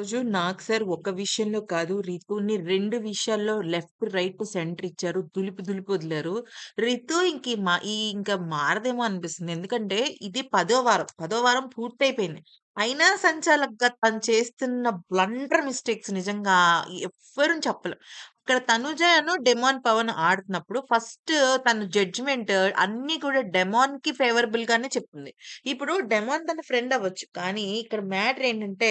రోజు నాకు సార్ ఒక విషయంలో కాదు, రితుని రెండు విషయాల్లో లెఫ్ట్, రైట్, సెంటర్ ఇచ్చారు. దులిపి, దులిపి వదిలారు. రితు ఇంక మా ఈ ఇంకా మారదేమో అనిపిస్తుంది. ఎందుకంటే ఇది పదో వారం. పదో వారం పూర్తయిపోయింది. అయినా సంచాలకుగా తను చేస్తున్న బ్లండర్ మిస్టేక్స్ నిజంగా ఎవ్వరు చెప్పలేం. ఇక్కడ తనుజను, డెమాన్ పవన్ ఆడుతున్నప్పుడు ఫస్ట్ తన జడ్జ్‌మెంట్ అన్ని కూడా డెమాన్కి ఫేవరబుల్ గానే చెప్తుంది. ఇప్పుడు డెమాన్ తన ఫ్రెండ్ అవ్వచ్చు. కానీ ఇక్కడ మ్యాటర్ ఏంటంటే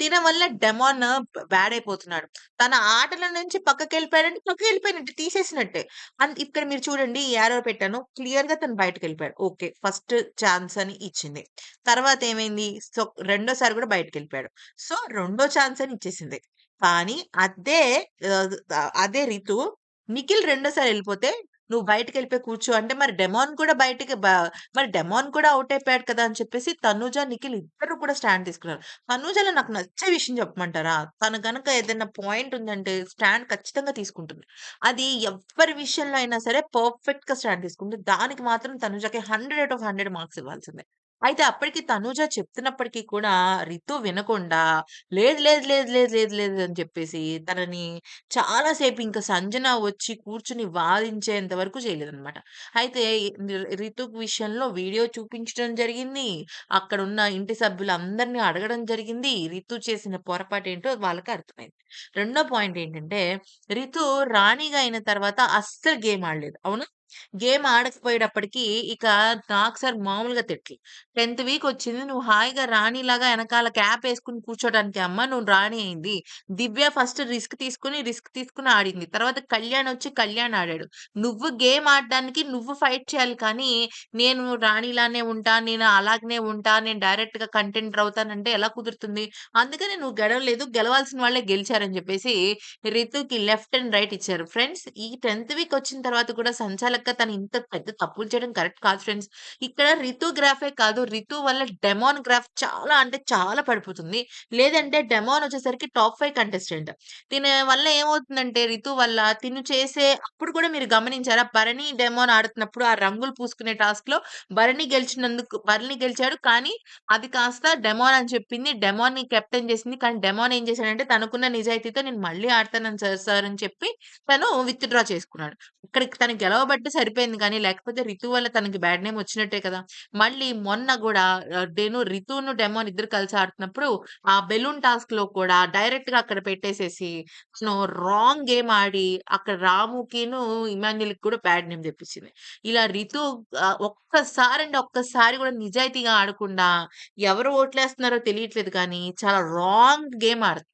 తిన వల్ల డెమాన్ బ్యాడ్ అయిపోతున్నాడు. తన ఆటల నుంచి పక్కకి వెళ్ళిపోయాడంటే పక్కకి వెళ్ళిపోయినట్టు తీసేసినట్టే. అండ్ ఇక్కడ మీరు చూడండి యారో పెట్టాను. క్లియర్‌గా తను బయటకెళ్ళిపోయాడు. ఓకే. ఫస్ట్ ఛాన్స్ అని ఇచ్చింది. తర్వాత ఏమైంది? సో, రెండోసారి కూడా బయటికెళ్ళిపోయాడు. సో, రెండో ఛాన్స్ అని ఇచ్చేసింది. కానీ అదే అదే రితు నిఖిల్ రెండోసారి వెళ్ళిపోతే నువ్వు బయటికెళ్ళిపోయి కూర్చో అంటే మరి డెమాన్ కూడా బయటికి మరి డెమాన్ కూడా అవుట్ అయిపోయాడు కదా! అని చెప్పేసి తనుజ నిఖిల్ ఇద్దరు కూడా స్టాండ్ తీసుకున్నారు. తనుజలో నాకు నచ్చే విషయం చెప్పమంటారా? తను కనుక ఏదైనా పాయింట్ ఉందంటే స్టాండ్ ఖచ్చితంగా తీసుకుంటుంది. అది ఎవ్వరి విషయంలో అయినా సరే పర్ఫెక్ట్గా స్టాండ్ తీసుకుంటుంది. దానికి మాత్రం తనుజకి హండ్రెడ్ అవుట్ ఆఫ్ 100 మార్క్స్ ఇవ్వాల్సిందే. అయితే అప్పటికి తనూజ చెప్తున్నప్పటికీ కూడా రితు వినకుండా లేదు, లేదు, లేదు, లేదు, లేదు, లేదు అని చెప్పేసి తనని చాలా సేపు ఇంకా సంజన వచ్చి కూర్చుని వాదించేంత వరకు చేయలేదన్నమాట. అయితే రితు విషయంలో వీడియో చూపించడం జరిగింది. అక్కడున్న ఇంటి సభ్యులందరిని అడగడం జరిగింది. రితు చేసిన పొరపాటేంటో వాళ్ళకి అర్థమైంది. రెండో పాయింట్ ఏంటంటే రితు రాణిగా అయిన తర్వాత అస్సలు గేమ్ ఆడలేదు. అవును గేమ్ ఆడకపోయేటప్పటికి ఇక నాకు సార్ మామూలుగా తిట్లు. 10థ్ వీక్ వచ్చింది. నువ్వు హాయిగా రాణిలాగా వెనకాల క్యాప్ వేసుకుని కూర్చోడానికి అమ్మ నువ్వు రాణి అయింది. దివ్య ఫస్ట్ రిస్క్ తీసుకొని, రిస్క్ తీసుకొని ఆడింది. తర్వాత కళ్యాణ్ వచ్చి కళ్యాణ్ ఆడాడు. నువ్వు గేమ్ ఆడడానికి నువ్వు ఫైట్ చేయాలి కానీ, నేను రాణిలానే ఉంటా, నేను అలాగనే ఉంటా, నేను డైరెక్ట్గా కంటెంట్ అవుతానంటే ఎలా కుదురుతుంది? అందుకని నువ్వు గెలవలేదు. గెలవాల్సిన వాళ్ళే గెలిచారని చెప్పేసి రితుకి లెఫ్ట్ అండ్ రైట్ ఇచ్చారు. ఫ్రెండ్స్ ఈ 10థ్ వీక్ వచ్చిన తర్వాత కూడా లెక్క తను ఇంత పెద్ద తప్పులు చేయడం కరెక్ట్ కాదు ఫ్రెండ్స్. ఇక్కడ రితు గ్రాఫే కాదు రితు వల్ల డెమాన్ గ్రాఫ్ చాలా అంటే చాలా పడిపోతుంది. లేదంటే డెమోన్ వచ్చేసరికి టాప్ ఫైవ్ కంటెస్టెంట్. దీని వల్ల ఏమవుతుందంటే రితు వల్ల తిను చేసే అప్పుడు కూడా మీరు గమనించారా? భరణి, డెమాన్ ఆడుతున్నప్పుడు ఆ రంగులు పూసుకునే టాస్క్లో భరణి గెలిచినందుకు భరణి గెలిచాడు. కానీ అది కాస్త డెమోన్ అని చెప్పింది. డెమాన్‌ని కెప్టెన్ చేసింది. కానీ డెమాన్ ఏం చేశాడంటే తనకున్న నిజాయితీతో నేను మళ్ళీ ఆడతాను సార్ సార్ అని చెప్పి తను విత్‌డ్రా చేసుకున్నాడు. ఇక్కడ తను గెలవబట్టే సరిపోయింది కానీ లేకపోతే రితు వల్ల తనకి బ్యాడ్ నేమ్ వచ్చినట్టే కదా! మళ్ళీ మొన్న కూడా నేను డెను రితును, డెమోన్ ఇద్దరు కలిసి ఆడుతున్నప్పుడు ఆ బెలూన్ టాస్క్లో కూడా డైరెక్ట్గా అక్కడ పెట్టేసేసి తను రాంగ్ గేమ్ ఆడి అక్కడ రాముకిను, ఇమాన్యుల్‌కి కూడా బ్యాడ్ నేమ్ తెప్పించింది. ఇలా రితు ఒక్కసారి అండి ఒక్కసారి కూడా నిజాయితీగా ఆడకుండా ఎవరు ఓట్లేస్తున్నారో తెలియట్లేదు కానీ చాలా రాంగ్ గేమ్ ఆడుతుంది.